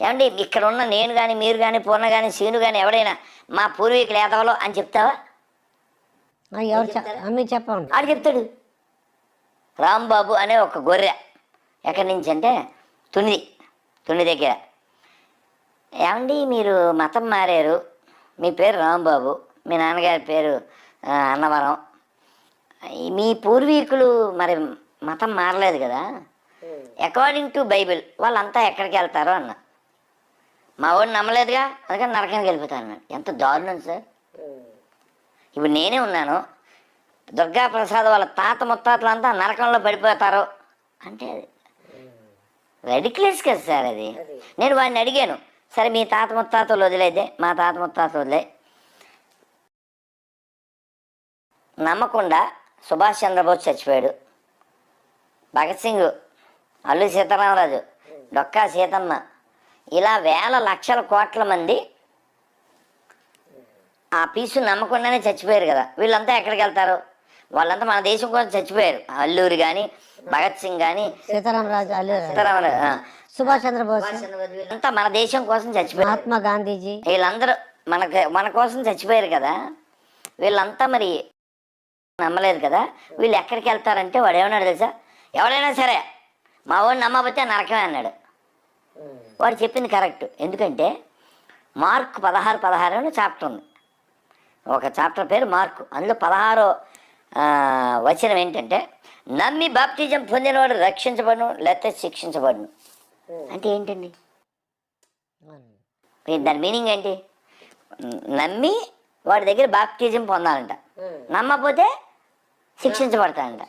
ఏమండి ఇక్కడ ఉన్న నేను కానీ మీరు కానీ పూర్ణ కానీ సీను కానీ ఎవడైనా మా పూర్వీకులు ఏదవలో అని చెప్తావా? ఎవరు చెప్పండి. ఆడు చెప్తాడు. రాంబాబు అనే ఒక గొర్రె ఎక్కడి నుంచి అంటే తునిది తుని దగ్గర. ఏమండి మీరు మతం మారారు. మీ పేరు రాంబాబు మీ నాన్నగారి పేరు అన్నవరం. ఈ మీ పూర్వీకులు మరి మతం మారలేదు కదా? అకార్డింగ్ టు బైబిల్ వాళ్ళంతా ఎక్కడికి వెళ్తారో అన్న. మా వాడు నమ్మలేదుగా అందుకని నరకానికి వెళ్ళిపోతాను అన్నాడు ఎంత దారుణం సార్. ఇప్పుడు నేనే ఉన్నాను దుర్గా ప్రసాద్ వాళ్ళ తాత ముత్తాతలంతా నరకంలో పడిపోతారు అంటే అది రెడిక్లెస్ కదా సార్ అది. నేను వాడిని అడిగాను సరే మీ తాత ముత్తాతలు వదిలేదే మా తాత ముత్తాత వదిలే. నమ్మకుండా సుభాష్ చంద్రబోస్ చచ్చిపోయాడు. భగత్ సింగ్ అల్లు సీతారామరాజు డొక్కా సీతమ్మ ఇలా వేల లక్షల కోట్ల మంది ఆ పీసు నమ్మకుండానే చచ్చిపోయారు కదా. వీళ్ళంతా ఎక్కడికి వెళ్తారు? వాళ్ళంతా మన దేశం కోసం చచ్చిపోయారు. అల్లూరి కానీ భగత్ సింగ్ కానీ సీతారామరాజు అల్లు సీతారామరాజు ఆ. సుభాష్ చంద్రబోస్ వీళ్ళంతా మన దేశం కోసం చచ్చిపోయారు. మహాత్మా గాంధీజీ. వీళ్ళందరూ మనకి మన కోసం చచ్చిపోయారు కదా. వీళ్ళంతా మరి నమ్మలేదు కదా. వీళ్ళు ఎక్కడికి వెళ్తారంటే వాడు ఏమన్నాడు తెలుసా? ఎవడైనా సరే మా వాడిని నమ్మకపోతే నరకమే అన్నాడు. వాడు చెప్పింది కరెక్ట్. ఎందుకంటే మార్క్ పదహారు పదహారు అని చాప్టర్ ఉంది. ఒక చాప్టర్ పేరు మార్కు. అందులో పదహారో వచనం ఏంటంటే నమ్మి బాప్టిజం పొందినవాడు రక్షించబడును లేకపోతే శిక్షించబడును. అంటే ఏంటండి? ఏ- దాని మీనింగ్ ఏంటి? నమ్మి వాడి దగ్గర బాప్టిజం పొందాలంట. నమ్మకపోతే శిక్షించబడతాడంట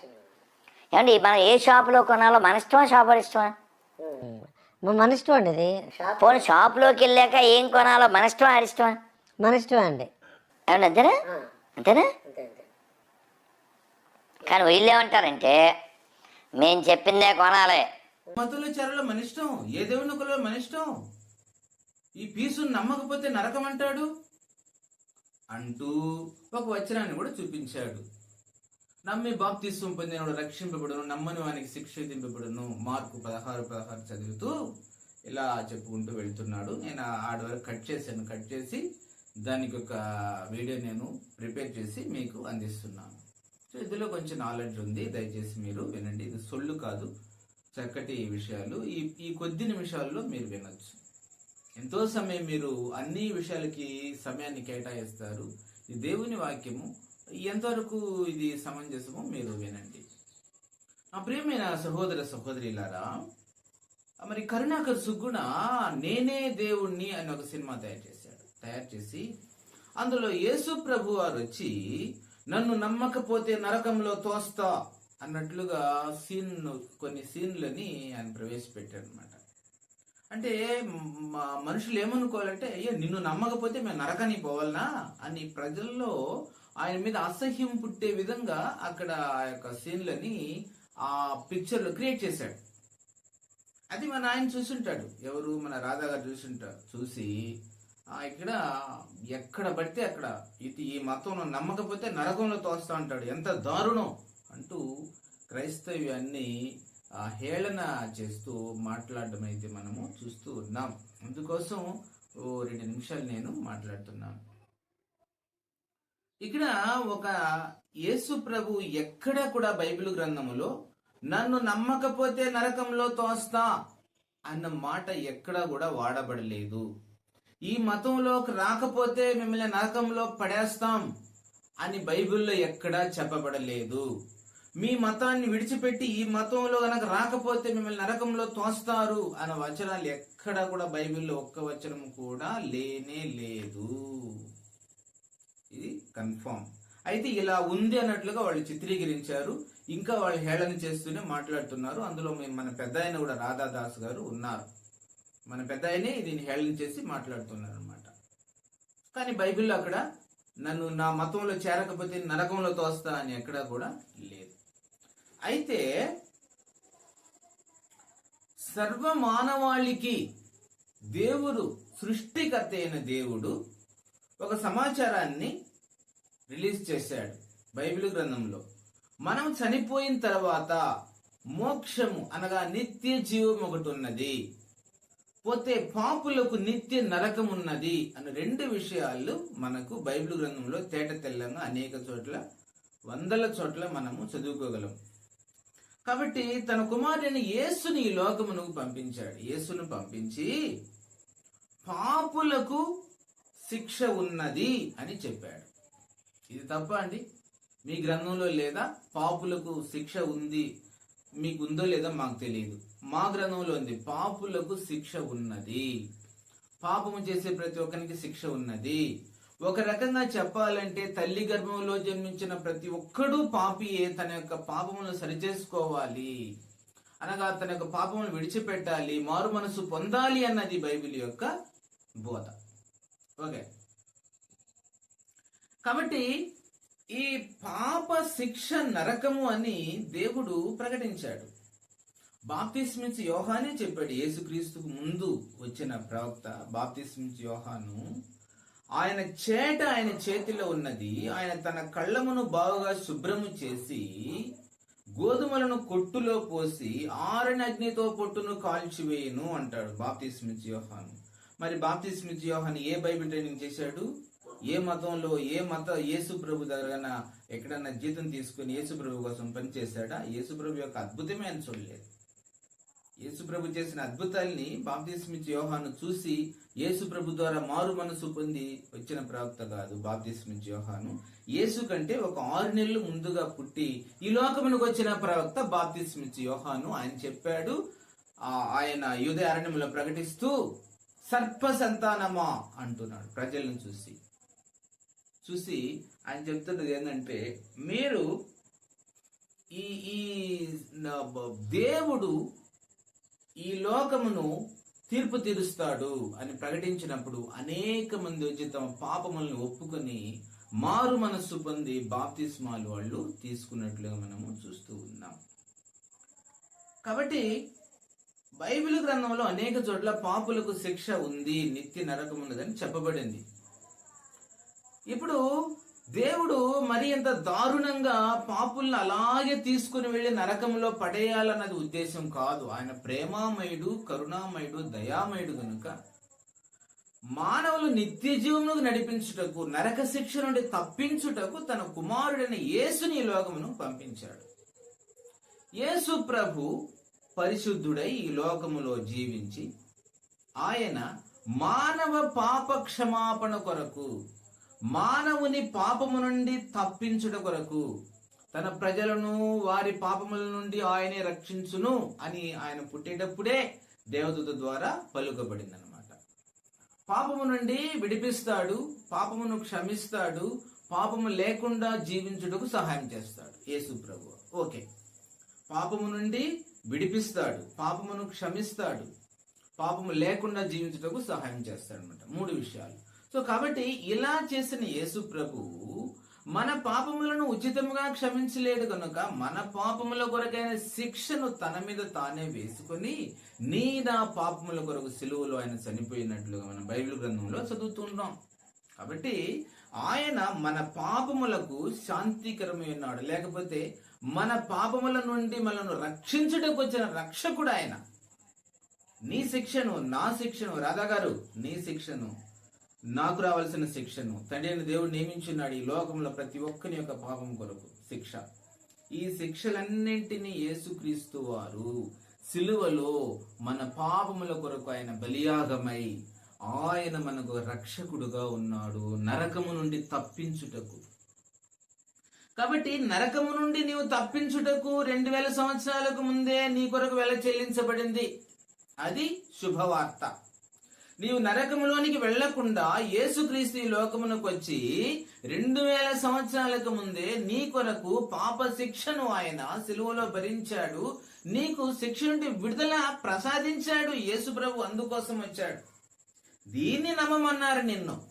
ఏమండి మనం ఏ షాపులో కొనాలో మన ఇష్టమా షాప్ వాడి ఇష్టమా? మ- మన ఇష్టం అండి ఇది పోనీ షాపులోకి వెళ్ళాక ఏం కొనాలో మన ఇష్టమా ఆడి ఇష్టమా? మన ఇష్టం అండి. ఏమన్నా అంతేనా? అంతేనా? కానీ వీళ్ళు ఏమంటారంటే మేము చెప్పిందే కొనాలి. మతంలో చేరాలో మన ఇష్టం ఏ దేవుని కులలో మన ఇష్టం? ఈ పీసును నమ్మకపోతే నరకం అంటాడు అంటూ ఒక వచనాన్ని కూడా చూపించాడు. నమ్మి బాప్తిస్వం పొందినవాడు రక్షింపబడును నమ్మని వానికి శిక్ష విధింపబడును. మార్కు పదహారు పదహారు చదువుతూ ఇలా చెప్పుకుంటూ వెళ్తున్నాడు. నేను ఆడ వరకు కట్ చేశాను. కట్ చేసి దానికి ఒక వీడియో నేను ప్రిపేర్ చేసి మీకు అందిస్తున్నాను. సో ఇందులో కొంచెం నాలెడ్జ్ ఉంది. దయచేసి మీరు వినండి. ఇది సొల్లు కాదు చక్కటి విషయాలు. ఈ ఈ కొద్ది నిమిషాల్లో మీరు వినొచ్చు. ఎంతో సమయం మీరు అన్ని విషయాలకి సమయాన్ని కేటాయిస్తారు. ఈ దేవుని వాక్యము ఎంతవరకు ఇది సమంజసమో మీరు వినండి. నా ప్రియమైన సహోదర సహోదరిలారా మరి కరుణాకర్ సుగ్గుణ నేనే దేవుణ్ణి అని ఒక సినిమా తయారు చేశాడు. తయారు చేసి అందులో యేసు ప్రభు వారు వచ్చి నన్ను నమ్మకపోతే నరకంలో తోస్తా అన్నట్లుగా సీన్ కొన్ని సీన్లని ఆయన ప్రవేశపెట్టాడు అనమాట అంటే మా మనుషులు ఏమనుకోవాలంటే అయ్యో నిన్ను నమ్మకపోతే మేము నరకానికి పోవాలనా? అని ప్రజల్లో ఆయన మీద అసహ్యం పుట్టే విధంగా అక్కడ ఆ యొక్క సీన్లని ఆ పిక్చర్లో క్రియేట్ చేశాడు. అది మన ఆయన చూసుంటాడు. ఎవరు? మన రాధా గారు చూసుంటారు. చూసి ఇక్కడ ఎక్కడ పడితే అక్కడ ఇది ఈ మతంలో నమ్మకపోతే నరకంలో తోస్తా ఉంటాడు ఎంత దారుణం! అంటూ క్రైస్తవ్యాన్ని ఆ, హేళన చేస్తూ మాట్లాడడం అయితే మనము చూస్తూ ఉన్నాం. అందుకోసం ఓ రెండు నిమిషాలు నేను మాట్లాడుతున్నాను. ఇక్కడ ఒక యేసు ప్రభు ఎక్కడ కూడా బైబిల్ గ్రంథములో నన్ను నమ్మకపోతే నరకంలో తోస్తా అన్న మాట ఎక్కడా కూడా వాడబడలేదు. ఈ మతంలోకి రాకపోతే మిమ్మల్ని నరకంలో పడేస్తాం అని బైబిల్లో ఎక్కడా చెప్పబడలేదు. మీ మతాన్ని విడిచిపెట్టి ఈ మతంలో కనుక రాకపోతే మిమ్మల్ని నరకంలో తోస్తారు అన్న వచనాలు ఎక్కడా కూడా బైబిల్లో ఒక్క వచనం కూడా లేనే లేదు. ఇది కన్ఫామ్. అయితే ఇలా ఉంది అన్నట్లుగా వాళ్ళు చిత్రీకరించారు. ఇంకా వాళ్ళు హేళన చేస్తూనే మాట్లాడుతున్నారు. అందులో మేము మన పెద్ద ఆయన కూడా రాధాదాస్ గారు ఉన్నారు. మన పెద్ద ఆయనే దీన్ని హేళన చేసి మాట్లాడుతున్నారు అనమాట కానీ బైబిల్లో అక్కడ నన్ను నా మతంలో చేరకపోతే నరకంలో తోస్తా అని ఎక్కడా కూడా లేదు. అయితే సర్వ మానవాళికి దేవుడు సృష్టికర్త అయిన దేవుడు ఒక సమాచారాన్ని రిలీజ్ చేశాడు బైబిల్ గ్రంథంలో. మనం చనిపోయిన తర్వాత మోక్షము అనగా నిత్య జీవం ఒకటి ఉన్నది. పోతే పాపులకు నిత్య నరకం ఉన్నది అని రెండు విషయాలు మనకు బైబిల్ గ్రంథంలో తేట తెల్లంగా అనేక చోట్ల వందల చోట్ల మనము చదువుకోగలం. కాబట్టి తన కుమారుని యేసుని ఈ లోకమునకు పంపించాడు. యేసును పంపించి పాపులకు శిక్ష ఉన్నది అని చెప్పాడు. ఇది తప్ప అండి? మీ గ్రంథంలో లేదా? పాపులకు శిక్ష ఉంది. మీకు ఉందో లేదో మాకు తెలియదు. మా గ్రంథంలో ఉంది. పాపులకు శిక్ష ఉన్నది. పాపము చేసే ప్రతి ఒక్కరికి శిక్ష ఉన్నది. ఒక రకంగా చెప్పాలంటే తల్లి గర్భంలో జన్మించిన ప్రతి ఒక్కడూ పాపియే తన యొక్క పాపములను సరిచేసుకోవాలి. అనగా తన యొక్క పాపములను విడిచిపెట్టాలి. మారు మనసు పొందాలి అన్నది బైబిల్ యొక్క బోధ. ఓకే. కాబట్టి ఈ పాప శిక్ష నరకము అని దేవుడు ప్రకటించాడు. బాప్తిస్మిన్స్ యోహానే చెప్పాడు యేసుక్రీస్తుకు ముందు వచ్చిన ప్రవక్త బాప్తిస్మిన్స్ యోహాను ఆయన చేట ఆయన చేతిలో ఉన్నది ఆయన తన కళ్ళమును బాగుగా శుభ్రము చేసి గోధుమలను కొట్టులో పోసి ఆరని అగ్నితో పొట్టును కాల్చివేయును అంటాడు బాప్తిస్మిన్స్ యోహాను. మరి బాప్తిస్మిన్స్ యోహాను ఏ బైబిల్ ట్రైనింగ్ చేశాడు? ఏ మతంలో ఏ మత యేసు ప్రభు దగ్గర ఎక్కడన్నా జీతం తీసుకుని యేసు ప్రభు కోసం పనిచేశాడా యేసు ప్రభు యొక్క అద్భుతమే అని చూడలేదు. యేసు ప్రభు చేసిన అద్భుతాల్ని బాప్తిస్మిచ్ యోహాను చూసి యేసు ప్రభు ద్వారా మారు మనసు పొంది వచ్చిన ప్రవక్త కాదు బాప్తిస్మిచ్ యోహాను. యేసు కంటే ఒక ఆరు నెలలు ముందుగా పుట్టి ఈ లోకమునకు వచ్చిన ప్రవక్త బాప్తిస్మిచ్ యోహాను. ఆయన చెప్పాడు ఆ ఆయన యుధ అరణ్యములో ప్రకటిస్తూ సర్ప సంతానమా అంటున్నాడు ప్రజలను చూసి. చూసి ఆయన చెప్తున్నది ఏంటంటే మీరు ఈ ఈ దేవుడు ఈ లోకమును తీర్పు తీరుస్తాడు అని ప్రకటించినప్పుడు అనేక మంది వచ్చి తమ పాపములను ఒప్పుకొని మారు మనస్సు పొంది బాప్తిస్మాలు వాళ్ళు తీసుకున్నట్లుగా మనము చూస్తూ ఉన్నాం. కాబట్టి బైబిల్ గ్రంథంలో అనేక చోట్ల పాపులకు శిక్ష ఉంది నిత్య నరకం ఉన్నదని చెప్పబడింది. ఇప్పుడు దేవుడు మరి ఎంత దారుణంగా పాపుల్ని అలాగే తీసుకుని వెళ్ళి నరకంలో పడేయాలన్నది ఉద్దేశం కాదు. ఆయన ప్రేమామయుడు కరుణామయుడు దయామయుడు గనుక మానవులు నిత్య జీవములకు నడిపించుటకు నరక శిక్ష నుండి తప్పించుటకు తన కుమారుడైన యేసుని లోకమును పంపించాడు. యేసు ప్రభు పరిశుద్ధుడై ఈ లోకములో జీవించి ఆయన మానవ పాప క్షమాపణ కొరకు మానవుని పాపము నుండి తప్పించుట కొరకు తన ప్రజలను వారి పాపముల నుండి ఆయనే రక్షించును అని ఆయన పుట్టేటప్పుడే దేవదూత ద్వారా పలుకబడింది అనమాట పాపము నుండి విడిపిస్తాడు పాపమును క్షమిస్తాడు పాపము లేకుండా జీవించుటకు సహాయం చేస్తాడు. యేసు ప్రభు ఓకే. పాపము నుండి విడిపిస్తాడు పాపమును క్షమిస్తాడు పాపము లేకుండా జీవించుటకు సహాయం చేస్తాడు అనమాట మూడు విషయాలు. సో కాబట్టి ఇలా చేసిన యేసు ప్రభు మన పాపములను ఉచితముగా క్షమించలేడు కనుక మన పాపముల కొరకైన శిక్షను తన మీద తానే వేసుకొని నీ నా పాపముల కొరకు సెలువులో ఆయన చనిపోయినట్లుగా మన బైబిల్ గ్రంథంలో చదువుతుంటాం. కాబట్టి ఆయన మన పాపములకు శాంతికరమై ఉన్నాడు. లేకపోతే మన పాపముల నుండి మనను రక్షించుటకు వచ్చిన రక్షకుడు ఆయన. నీ శిక్షను నా శిక్షను రాధా గారు నీ శిక్షను నాకు రావాల్సిన శిక్షను. తండ్రి అయిన దేవుడు నియమించున్నాడు ఈ లోకంలో ప్రతి ఒక్కరి యొక్క పాపం కొరకు శిక్ష. ఈ శిక్షలన్నింటినీ యేసుక్రీస్తు వారు సిలువలో మన పాపముల కొరకు ఆయన బలియాగమై ఆయన మనకు రక్షకుడుగా ఉన్నాడు నరకము నుండి తప్పించుటకు. కాబట్టి నరకము నుండి నీవు తప్పించుటకు రెండు వేల సంవత్సరాలకు ముందే నీ కొరకు వెల చెల్లించబడింది. అది శుభవార్త. నీవు నరకములోనికి వెళ్ళకుండా యేసుక్రీస్తు ఈ లోకమునకు వచ్చి రెండు వేల సంవత్సరాలకు ముందే నీ కొరకు పాప శిక్షను ఆయన సిలువలో భరించాడు. నీకు శిక్ష నుండి విడుదల ప్రసాదించాడు. యేసు ప్రభు అందుకోసం వచ్చాడు. దీన్ని నమ్మమన్నారు నిన్ను.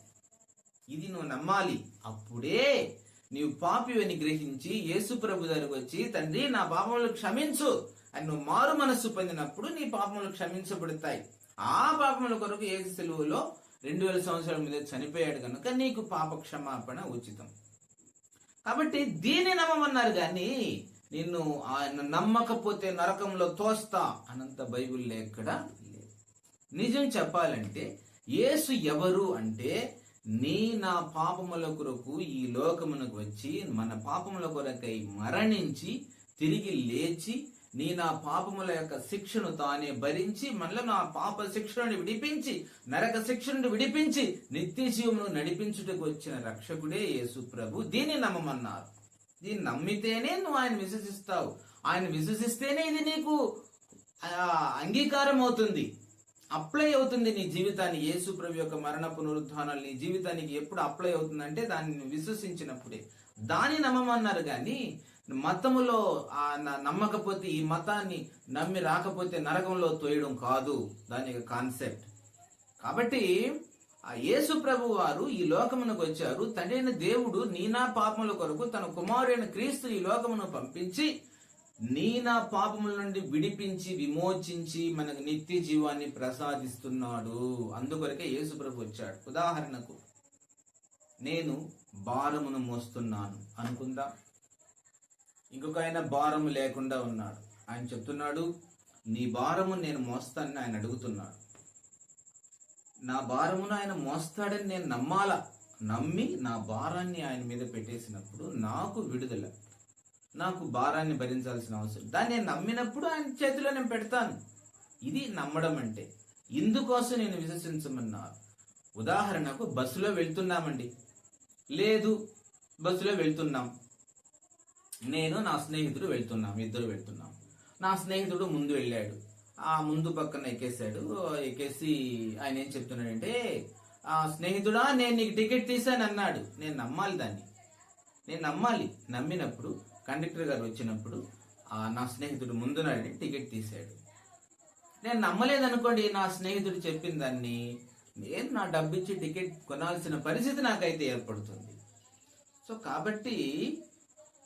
ఇది నువ్వు నమ్మాలి. అప్పుడే నీవు పాపివని గ్రహించి యేసు ప్రభు దగ్గరకు వచ్చి తండ్రి నా పాపములు క్షమించు అని నువ్వు మారు మనస్సు పొందినప్పుడు నీ పాపములు క్షమించబడతాయి. ఆ పాపముల కొరకు యేసు సెలువులో రెండు వేల సంవత్సరాల మీద చనిపోయాడు కనుక నీకు పాప క్షమాపణ ఉచితం. కాబట్టి దీన్ని నమ్మమన్నారు కానీ నిన్ను నమ్మకపోతే నరకంలో తోస్తా అనంత బైబిల్లో ఎక్కడ లేదు. నిజం చెప్పాలంటే యేసు ఎవరు అంటే నీ నా పాపముల కొరకు ఈ లోకమునకు వచ్చి మన పాపముల కొరకై మరణించి తిరిగి లేచి నీ నా పాపముల యొక్క శిక్షను తానే భరించి మనలో నా పాప శిక్షను విడిపించి నరక శిక్షను విడిపించి నిత్య జీవమును నడిపించుటకు వచ్చిన రక్షకుడే యేసు ప్రభు. దీన్ని నమ్మమన్నారు. దీన్ని నమ్మితేనే నువ్వు ఆయన విశ్వసిస్తావు. ఆయన విశ్వసిస్తేనే ఇది నీకు ఆ, అంగీకారం అవుతుంది అప్లై అవుతుంది నీ జీవితాన్ని. యేసు ప్రభు యొక్క మరణ పునరుద్ధానాలు నీ జీవితానికి ఎప్పుడు అప్లై అవుతుందంటే దాన్ని విశ్వసించినప్పుడే. దాన్ని నమ్మమన్నారు కానీ మతములో ఆ న- నమ్మకపోతే ఈ మతాన్ని నమ్మి రాకపోతే నరకంలో తోయడం కాదు. దాని యొక్క కాన్సెప్ట్ కాబట్టి ఆ యేసు ప్రభు వారు ఈ లోకమునకు వచ్చారు. తండ్రైన దేవుడు నీనా పాపముల కొరకు తన కుమారుడైన క్రీస్తు ఈ లోకమును పంపించి నీనా పాపముల నుండి విడిపించి విమోచించి మనకు నిత్య జీవాన్ని ప్రసాదిస్తున్నాడు. అందుకొరకే యేసు ప్రభు వచ్చాడు. ఉదాహరణకు నేను భారమును మోస్తున్నాను అనుకుందా? ఇంకొక ఆయన భారము లేకుండా ఉన్నాడు. ఆయన చెప్తున్నాడు నీ భారము నేను మోస్తానని ఆయన అడుగుతున్నాడు. నా భారమును ఆయన మోస్తాడని నేను నమ్మాలా? నమ్మి నా భారాన్ని ఆయన మీద పెట్టేసినప్పుడు నాకు విడుదల. నాకు భారాన్ని భరించాల్సిన అవసరం. దాన్ని నేను నమ్మినప్పుడు ఆయన చేతిలో నేను పెడతాను. ఇది నమ్మడం అంటే. ఇందుకోసం నేను విశ్వసించమన్నారు. ఉదాహరణకు బస్సులో వెళ్తున్నామండి. లేదు బస్సులో వెళ్తున్నాం. నేను నా స్నేహితుడు వెళ్తున్నాం ఇద్దరు వెళ్తున్నాం. నా స్నేహితుడు ముందు వెళ్ళాడు. ఆ ముందు పక్కన ఎక్కేశాడు. ఎక్కేసి ఆయన ఏం చెప్తున్నాడంటే ఆ స్నేహితుడా నేను నీకు టికెట్ తీసాను అన్నాడు నేను నమ్మాలి దాన్ని. నేను నమ్మాలి. నమ్మినప్పుడు కండక్టర్ గారు వచ్చినప్పుడు ఆ నా స్నేహితుడు ముందున్నాడని టికెట్ తీశాడు. నేను నమ్మలేదనుకోండి నా స్నేహితుడు చెప్పిన దాన్ని నేను నా డబ్బిచ్చి టికెట్ కొనాల్సిన పరిస్థితి నాకైతే ఏర్పడుతుంది. సో కాబట్టి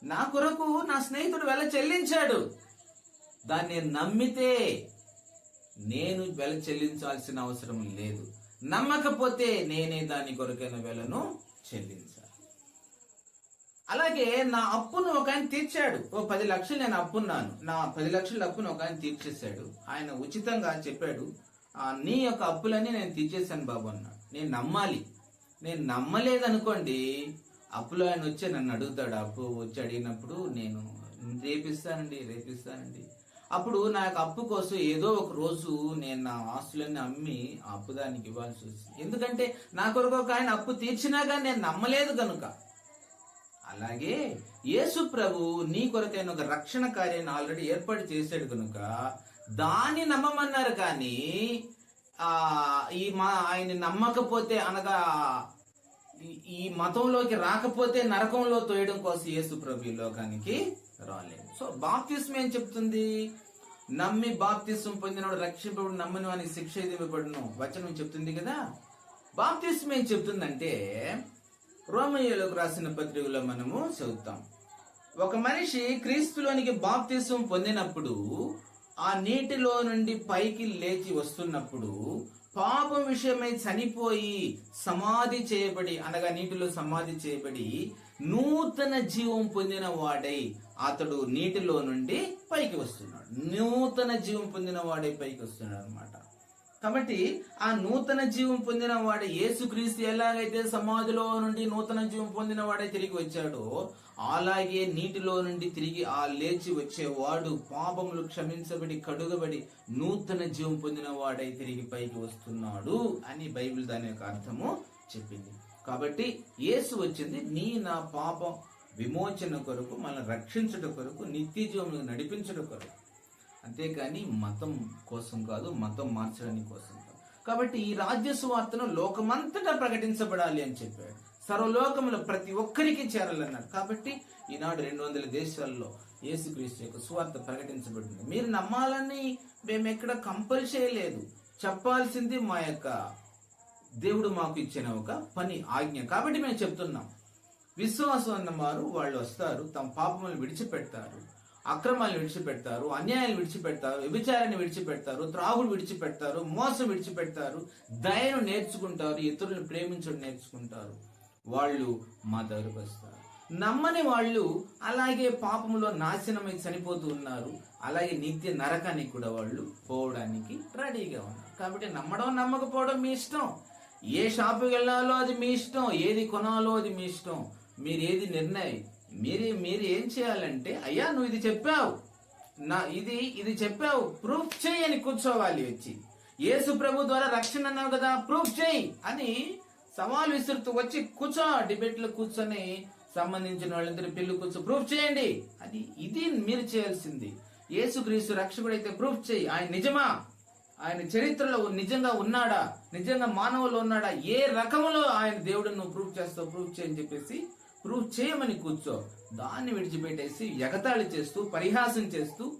నా కొరకు నా స్నేహితుడు వెల చెల్లించాడు. దాన్ని నమ్మితే నేను వెల చెల్లించాల్సిన అవసరం లేదు. నమ్మకపోతే నేనే దాని కొరకైన వెలను చెల్లించాను. అలాగే నా అప్పును ఒక ఆయన తీర్చాడు. ఓ పది లక్షలు నేను అప్పున్నాను. నా పది లక్షల అప్పును ఒక ఆయన తీర్చేశాడు. ఆయన ఉచితంగా చెప్పాడు నీ యొక్క అప్పులన్నీ నేను తీర్చేశాను బాబు అన్నాడు. నేను నమ్మాలి. నేను నమ్మలేదనుకోండి అప్పులో ఆయన వచ్చి నన్ను అడుగుతాడు అప్పు వచ్చి అడిగినప్పుడు నేను రేపిస్తానండి రేపిస్తానండి. అప్పుడు నా యొక్క అప్పు కోసం ఏదో ఒక రోజు నేను నా ఆస్తులన్నీ అమ్మి ఆ అప్పు దానికి ఇవ్వాల్సి వస్తుంది. ఎందుకంటే నా కొరకు ఒక ఆయన అప్పు తీర్చినా కానీ నేను నమ్మలేదు కనుక. అలాగే యేసు ప్రభు నీ కొరకైన ఒక రక్షణ కార్యాన్ని ఆల్రెడీ ఏర్పాటు చేశాడు కనుక దాన్ని నమ్మమన్నారు కానీ ఆ ఈ మా ఆయన నమ్మకపోతే అనగా ఈ- మతంలోకి రాకపోతే నరకంలో తోయడం కోసం యేసు ప్రభు ఈ లోకానికి రాలేదు. సో బాప్తిస్మ ఏం చెప్తుంది? నమ్మి బాప్తిస్వం పొందినవాడు రక్షింపబడు నమ్మను అని శిక్ష ఇవ్వబడును. వచనం చెప్తుంది కదా? బాప్తిస్మ ఏం చెప్తుందంటే రోమయ్యలకు రాసిన పత్రికలో మనము చదువుతాం. ఒక మనిషి క్రీస్తులోనికి బాప్తిసం పొందినప్పుడు ఆ నీటిలో నుండి పైకి లేచి వస్తున్నప్పుడు పాపం విషయమై చనిపోయి సమాధి చేయబడి అనగా నీటిలో సమాధి చేయబడి నూతన జీవం పొందిన వాడై అతడు నీటిలో నుండి పైకి వస్తున్నాడు. నూతన జీవం పొందిన వాడై పైకి వస్తున్నాడు అనమాట కాబట్టి ఆ నూతన జీవం పొందిన వాడు యేసుక్రీస్తు ఎలాగైతే సమాధిలో నుండి నూతన జీవం పొందిన వాడే తిరిగి వచ్చాడో అలాగే నీటిలో నుండి తిరిగి ఆ లేచి వచ్చేవాడు పాపములు క్షమించబడి కడుగబడి నూతన జీవం పొందిన వాడై తిరిగి పైకి వస్తున్నాడు అని బైబిల్ దాని యొక్క అర్థము చెప్పింది. కాబట్టి యేసు వచ్చింది నీ నా పాపం విమోచన కొరకు మనల్ని రక్షించుట కొరకు నిత్య జీవములు నడిపించుట కొరకు. అంతేకాని మతం కోసం కాదు మతం మార్చడానికి కోసం కాదు. కాబట్టి ఈ రాజ్య సువార్తను లోకమంతటా ప్రకటించబడాలి అని చెప్పాడు. సర్వలోకంలో ప్రతి ఒక్కరికి చేరాలన్నాడు కాబట్టి ఈనాడు రెండు వందల దేశాల్లో యేసుక్రీస్తు యొక్క సువార్త ప్రకటించబడింది. మీరు నమ్మాలని మేము ఎక్కడ కంపల్ చేయలేదు. చెప్పాల్సింది మా యొక్క దేవుడు మాకు ఇచ్చిన ఒక పని ఆజ్ఞ. కాబట్టి మేము చెప్తున్నాం. విశ్వాసం అన్నవారు వాళ్ళు వస్తారు తమ పాపములను విడిచిపెడతారు. అక్రమాలు విడిచిపెడతారు అన్యాయాలు విడిచిపెడతారు వ్యభిచారాన్ని విడిచిపెడతారు త్రాగులు విడిచిపెడతారు మోసం విడిచిపెడతారు దయను నేర్చుకుంటారు ఇతరులను ప్రేమించడం నేర్చుకుంటారు. వాళ్ళు మా దగ్గరకు వస్తారు. నమ్మని వాళ్ళు అలాగే పాపంలో నాశనమై చనిపోతూ ఉన్నారు. అలాగే నిత్య నరకానికి కూడా వాళ్ళు పోవడానికి రెడీగా ఉన్నారు. కాబట్టి నమ్మడం నమ్మకపోవడం మీ ఇష్టం. ఏ షాపుకి వెళ్ళాలో అది మీ ఇష్టం. ఏది కొనాలో అది మీ ఇష్టం. మీరు ఏది నిర్ణయం మీరు మీరు ఏం చేయాలంటే అయ్యా నువ్వు ఇది చెప్పావు. నా ఇది ఇది చెప్పావు. ప్రూఫ్ చేయి అని కూర్చోవాలి వచ్చి. యేసు ప్రభు ద్వారా రక్షణ అన్నావు కదా ప్రూఫ్ చేయి అని సవాల్ విసురుతూ వచ్చి కూర్చో డిబేట్లో కూర్చొని సంబంధించిన వాళ్ళందరూ పెళ్ళి కూర్చో ప్రూఫ్ చేయండి. అది ఇది మీరు చేయాల్సింది. యేసుక్రీస్తు రక్షకుడైతే ప్రూఫ్ చేయి. ఆయన నిజమా? ఆయన చరిత్రలో నిజంగా ఉన్నాడా? నిజంగా మానవులు ఉన్నాడా? ఏ రకములో ఆయన దేవుడు నువ్వు ప్రూఫ్ చేస్తావు? ప్రూఫ్ చేయని చెప్పేసి ప్రూఫ్ చేయమని కూర్చో. దాన్ని విడిచిపెట్టేసి ఎగతాళి చేస్తూ పరిహాసం చేస్తూ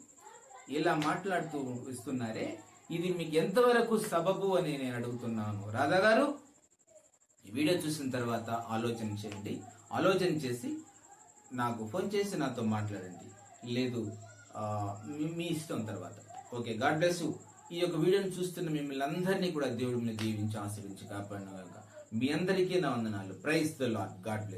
ఇలా మాట్లాడుతూ ఇస్తున్నారే? ఇది మీకు ఎంతవరకు సబబు అని నేను అడుగుతున్నాను. రాధా గారు ఈ వీడియో చూసిన తర్వాత ఆలోచన చేయండి. ఆలోచన చేసి నాకు ఫోన్ చేసి నాతో మాట్లాడండి. లేదు మీ- ఇష్టం తర్వాత. ఓకే గాడ్ బ్లెస్ ఈ యొక్క వీడియోని చూస్తున్న మిమ్మల్ని అందరినీ కూడా దేవుడిని దీవించి ఆశ్రయించి కాపాడిన మీ అందరికీ నా వందనాలు. Praise the lord god bless